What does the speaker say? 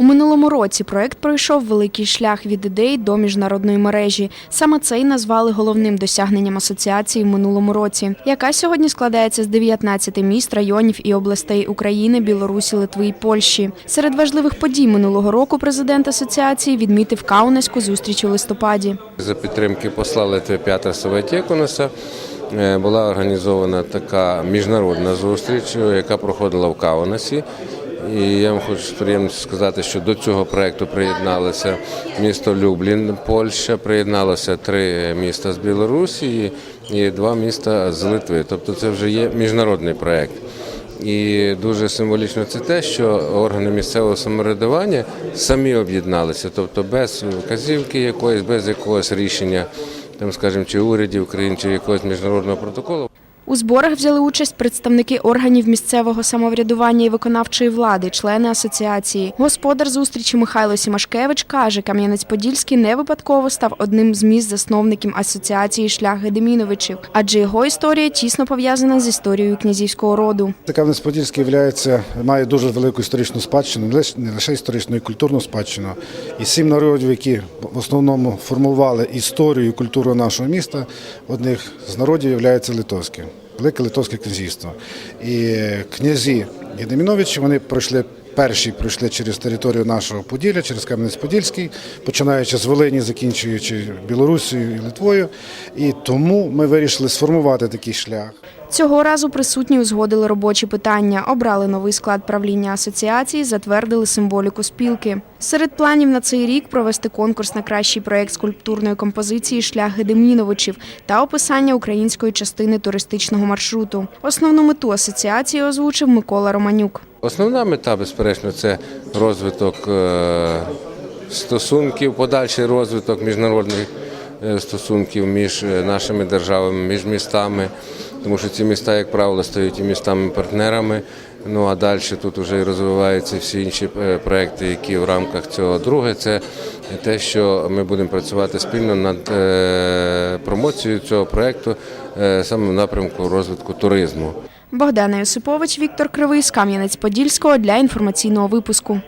У минулому році проект пройшов великий шлях від ідей до міжнародної мережі. Саме це й назвали головним досягненням асоціації в минулому році, яка сьогодні складається з 19 міст, районів і областей України, Білорусі, Литви і Польщі. Серед важливих подій минулого року президент асоціації відмітив Каунаську зустріч у листопаді. За підтримки посла Литви П'ятра Саватєкунаса е, була організована така міжнародна зустріч, е, яка проходила в Каунасі. І я вам хочу з приємністю сказати, що до цього проєкту приєдналося місто Люблін, Польща, приєдналося три міста з Білорусі і два міста з Литви. Тобто це вже є міжнародний проєкт. І дуже символічно це те, що органи місцевого самоврядування самі об'єдналися, тобто без вказівки якоїсь, без якогось рішення, там, скажімо, чи урядів країн, чи якогось міжнародного протоколу. У зборах взяли участь представники органів місцевого самоврядування і виконавчої влади, члени асоціації. Господар зустрічі Михайло Сімашкевич каже, Кам'янець-Подільський не випадково став одним з міст засновників асоціації шлях Гедеміновичів, адже його історія тісно пов'язана з історією князівського роду. Кам'янець-Подільський має дуже велику історичну спадщину, не лише історичну, і культурну спадщину. І сім народів, які в основному формували історію і культуру нашого міста, одних з народів є литовським. Велике Литовське князівство. І князі Єдеміновичі вони пройшли. Перші пройшли через територію нашого Поділля, через Кам'янець-Подільський, починаючи з Волині, закінчуючи Білорусією і Литвою. І тому ми вирішили сформувати такий шлях. Цього разу присутні узгодили робочі питання, обрали новий склад правління асоціації, затвердили символіку спілки. Серед планів на цей рік провести конкурс на кращий проєкт скульптурної композиції Шлях Гедеміновичів та описання української частини туристичного маршруту. Основну мету асоціації озвучив Микола Романюк. Основна мета, безперечно, це розвиток е, стосунків, подальший розвиток міжнародних е, стосунків між е, нашими державами, між містами, тому що ці міста, як правило, стають і містами-партнерами. Ну а далі тут вже розвиваються всі інші е, проекти, які в рамках цього. Друге, це те, що ми будемо працювати спільно над е, промоцією цього проекту е, саме в напрямку розвитку туризму. Богдана Йосипович, Віктор Кривий з Кам'янець-Подільського для інформаційного випуску.